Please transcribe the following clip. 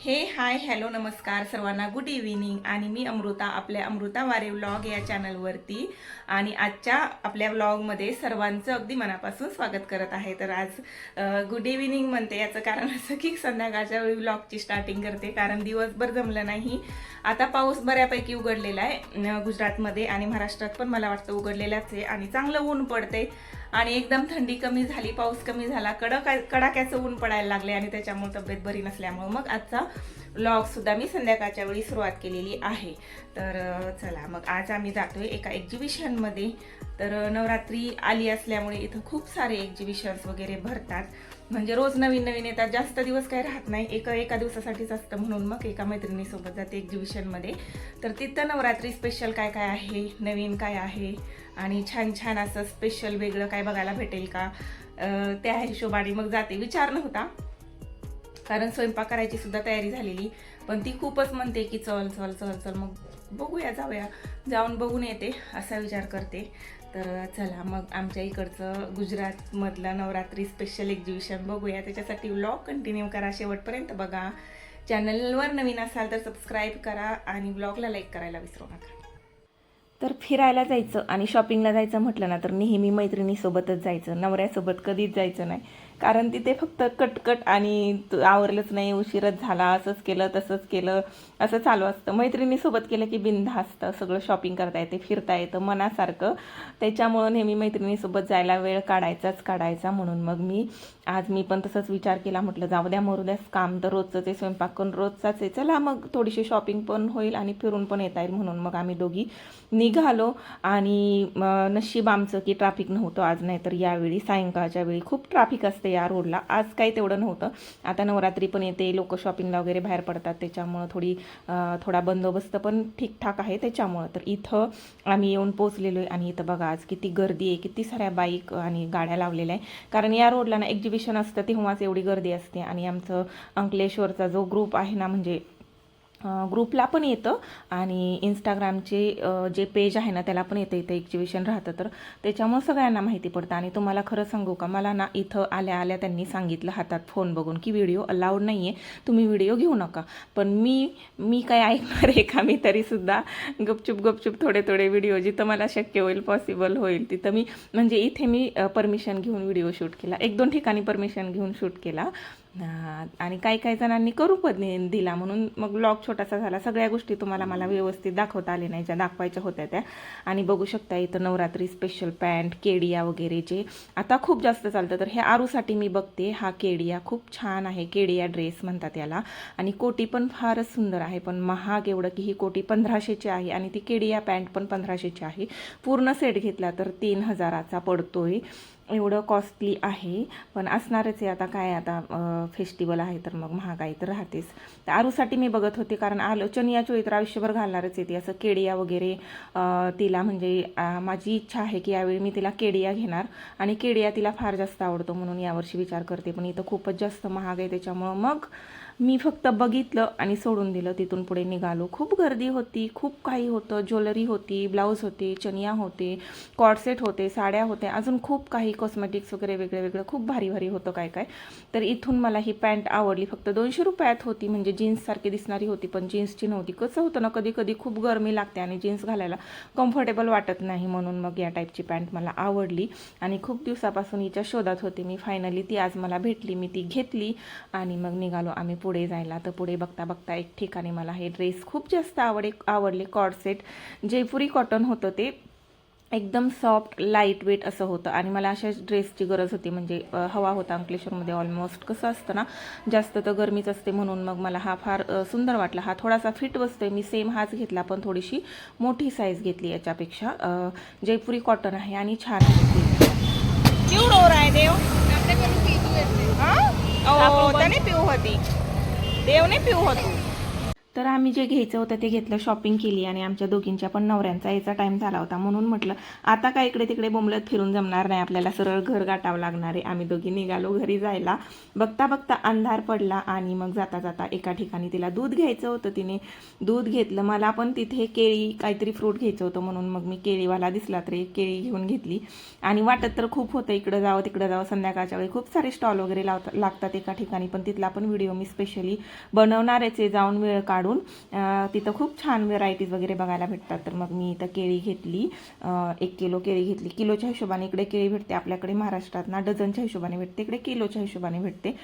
हे hi hello नमस्कार सर्वांना. गुड इव्हिनिंग आणि मी अमृता आपल्या अमृता वारे व्लॉग या चॅनलवरती आणि आजच्या आपल्या व्लॉगमध्ये सर्वांचं अगदी मनापासून स्वागत करत आहे. तर आज गुड इव्हिनिंग म्हणते याचं कारण असं की संध्याकाळच्या वेळी व्लॉगची स्टार्टिंग करते. कारण दिवसभर जमलं नाही. आता पाऊस बऱ्यापैकी उघडलेला आहे गुजरातमध्ये आणि महाराष्ट्रात पण मला वाटतं उघडलेलाच आहे. आणि चांगलं ऊन पडते आणि एकदम थंडी कमी झाली पाऊस कमी झाला कडक कडाक्याचं ऊन पडायला लागले आणि त्याच्यामुळे तब्येत बरी नसल्यामुळे मग आजचा ब्लॉगसुद्धा मी संध्याकाळच्या वेळी सुरुवात केलेली आहे. तर चला मग आज आम्ही जातोय एका एक्झिबिशनमध्ये तर नवरात्री आली असल्यामुळे इथं खूप सारे एक्झिबिशन्स वगैरे भरतात. म्हणजे रोज नवीन नवीन येतात. जास्त दिवस काही राहत नाही. एका एका दिवसासाठीच असतं म्हणून मग एका मैत्रिणीसोबत जाते एक्झिबिशनमध्ये तर तिथं नवरात्री स्पेशल काय काय आहे? नवीन काय आहे? आणि छान छान असं स्पेशल वेगळं काय बघायला भेटेल का? त्या हिशोबाने मग जाते. विचार नव्हता. कारण स्वयंपाक करायची सुद्धा तयारी झालेली. पण ती खूपच म्हणते की चल चल चल चल मग बघूया जाऊया. जाऊन बघून येते असा विचार करते. तर चला मग आमच्या इकडचं गुजरातमधलं नवरात्री स्पेशल एक्झिबिशन बघूया. त्याच्यासाठी व्लॉग कंटिन्यू करा शेवटपर्यंत बघा. चॅनलवर नवीन असाल तर सबस्क्राईब करा आणि ब्लॉगला लाईक करायला विसरू नका. तर फिरायला जायचं आणि शॉपिंगला जायचं म्हटलं ना तर नेहमी मैत्रिणीसोबतच जायचं. नवऱ्यासोबत कधीच जायचं नाही. कारण तिथे फक्त कटकट आणि आवरलंच नाही उशीरच झाला असंच केलं तसंच केलं असं चालू असतं. मैत्रिणीसोबत केलं की बिनधास्त सगळं शॉपिंग करता येते फिरता येतं मनासारखं. त्याच्यामुळं नेहमी मैत्रिणीसोबत जायला वेळ काढायचाच काढायचा म्हणून मग मी आज मी पण तसंच विचार केला म्हटलं जाऊ द्या मरू द्यास काम तर रोजचं ते स्वयंपाक करून रोजचाच आहे चला मग थोडीशी शॉपिंग पण होईल आणि फिरून पण येता येईल म्हणून मग आम्ही दोघी निघालो. आणि नशीब आमचं की ट्रॅफिक नव्हतं आज नाही तर यावेळी सायंकाळच्या वेळी खूप ट्रॅफिक असते या रोडला आज काही तेवढं नव्हतं. आता नवरात्री पण येते लोक शॉपिंगला वगैरे बाहेर पडतात त्याच्यामुळं थोडी थोडा बंदोबस्त पण ठीकठाक आहे त्याच्यामुळं. तर इथं आम्ही येऊन पोचलेलो आहे आणि इथं बघा आज किती गर्दी आहे किती साऱ्या बाईक आणि गाड्या लावलेल्या आहे कारण या रोडला ना एक्झिबिशन असतं तेव्हाच एवढी गर्दी असते. आणि आमचं अंकलेश्वरचा जो ग्रुप आहे ना म्हणजे ग्रुपला पण येतं. आणि इंस्टाग्रामचे जे पेज आहे ना त्याला पण येतं. इथं एक्झिबिशन राहतं. तर त्याच्यामुळे सगळ्यांना माहिती पडतं. आणि तुम्हाला खरं सांगू का मला ना इथं आल्या आल्या त्यांनी सांगितलं हातात फोन बघून की व्हिडिओ अलाउड नाही आहे तुम्ही व्हिडिओ घेऊ नका. पण मी मी काय ऐकणार आहे का? मी तरीसुद्धा गपचूप गपचूप थोडे थोडे व्हिडिओ जिथं मला शक्य होईल पॉसिबल होईल तिथं मी म्हणजे इथे मी परमिशन घेऊन व्हिडिओ शूट केला. एक दोन ठिकाणी परमिशन घेऊन शूट केला. आणि काही काही जणांनी करू पण दिला म्हणून मग ब्लॉग छोटासा झाला. सगळ्या गोष्टी तुम्हाला मला व्यवस्थित दाखवता आले नाही ज्या दाखवायच्या होत्या त्या. आणि बघू शकता इथं नवरात्री स्पेशल पॅन्ट केडिया वगैरे जे आता खूप जास्त चालतं. तर हे आरूसाठी मी बघते. हा केडिया खूप छान आहे. केडिया ड्रेस म्हणतात याला. आणि कोटी पण फारच सुंदर आहे. पण महाग एवढं की ही कोटी पंधराशेची आहे आणि ती केडिया पॅन्ट पण पंधराशेची आहे. पूर्ण सेट घेतला तर तीन हजाराचा पडतोय. एवढं कॉस्टली आहे. पण असणारच आहे. आता काय आता फेस्टिवल आहे तर मग महागाई तर राहतेच. तर आरूसाठी मी बघत होते कारण आलो चनिया चोळी तर आयुष्यभर घालणारच येते असं केडिया वगैरे तिला म्हणजे माझी इच्छा आहे की यावेळी मी तिला केडिया घेणार. आणि केडिया तिला फार जास्त आवडतो म्हणून यावर्षी विचार करते. पण इथं खूपच जास्त महाग आहे. त्याच्यामुळं मग मी फक्त बघितलं आणि सोडून दिलं. तिथून पुढे निघालो. खूप गर्दी होती खूप काही होतं. ज्वेलरी होती ब्लाऊज होते चनिया होते कॉडसेट होते साड्या होत्या. अजून खूप काही कॉस्मेटिक्स वगैरे वेगळं वेगळं खूप भारी भारी होतं काय काय. तर इथून मला ही पॅन्ट आवडली. फक्त दोनशे रुपयात होती. म्हणजे जीन्ससारखी दिसणारी होती पण जीन्सची नव्हती. कसं होतं ना कधी कधी खूप गरमी लागते आणि जीन्स घालायला कम्फर्टेबल वाटत नाही. म्हणून मग या टाईपची पॅन्ट मला आवडली. आणि खूप दिवसापासून हिच्या शोधात होते. मी फायनली ती आज मला भेटली. मी ती घेतली आणि मग निघालो आम्ही पुढे जायला. तर पुढे बघता बघता एक ठिकाणी मला हे ड्रेस खूप जास्त आवडे आवडले. कॉडसेट जयपुरी कॉटन होतं ते एकदम सॉफ्ट लाइट वेट असं होतं. आणि मला अशा ड्रेसची गरज होती. म्हणजे हवा होता अंकलेश्वरमध्ये ऑलमोस्ट कसं असतं ना जास्त तर गरमीच असते म्हणून मग मला हा फार सुंदर वाटला. हा थोडासा फिट बसतोय मी सेम हाच घेतला. पण थोडीशी मोठी साईज घेतली याच्यापेक्षा. जयपुरी कॉटन आहे आणि छान केवढं आहे देव. त्याने पिऊ होती. देवने पिऊ होतो तर आम्ही जे घ्यायचं होतं ते घेतलं शॉपिंग केली आणि आमच्या दोघींच्या पण नवऱ्यांचा यायचा टाईम झाला होता. म्हणून म्हटलं आता काय इकडे तिकडे बोंबलत फिरून जमणार नाही आपल्याला सरळ घर गाठावं लागणार आहे. आम्ही दोघी निघालो घरी जायला. बघता बघता अंधार पडला आणि मग जाता जाता एका ठिकाणी तिला दूध घ्यायचं होतं तिने. दूध घेतलं मला पण तिथे केळी काहीतरी फ्रूट घ्यायचं होतं म्हणून मग मी केळीवाला दिसला तरी केळी घेऊन घेतली. आणि वाटत तर खूप होतं इकडं जावं तिकडं जावं संध्याकाळच्या वेळी खूप सारे स्टॉल वगैरे लावतात लागतात एका ठिकाणी पण तिथला पण व्हिडिओ मी स्पेशली बनवणारच आहे. जाऊन वेळ काढून काढून तिथं खूप छान व्हेरायटीज वगैरे बघायला भेटतात. तर मग मी इथं केळी घेतली एक किलो केळी घेतली. किलोच्या हिशोबाने इकडे केळी भेटते आपल्याकडे महाराष्ट्रात ना डझनच्या हिशोबाने भेटते इकडे किलोच्या हिशोबाने भेटते.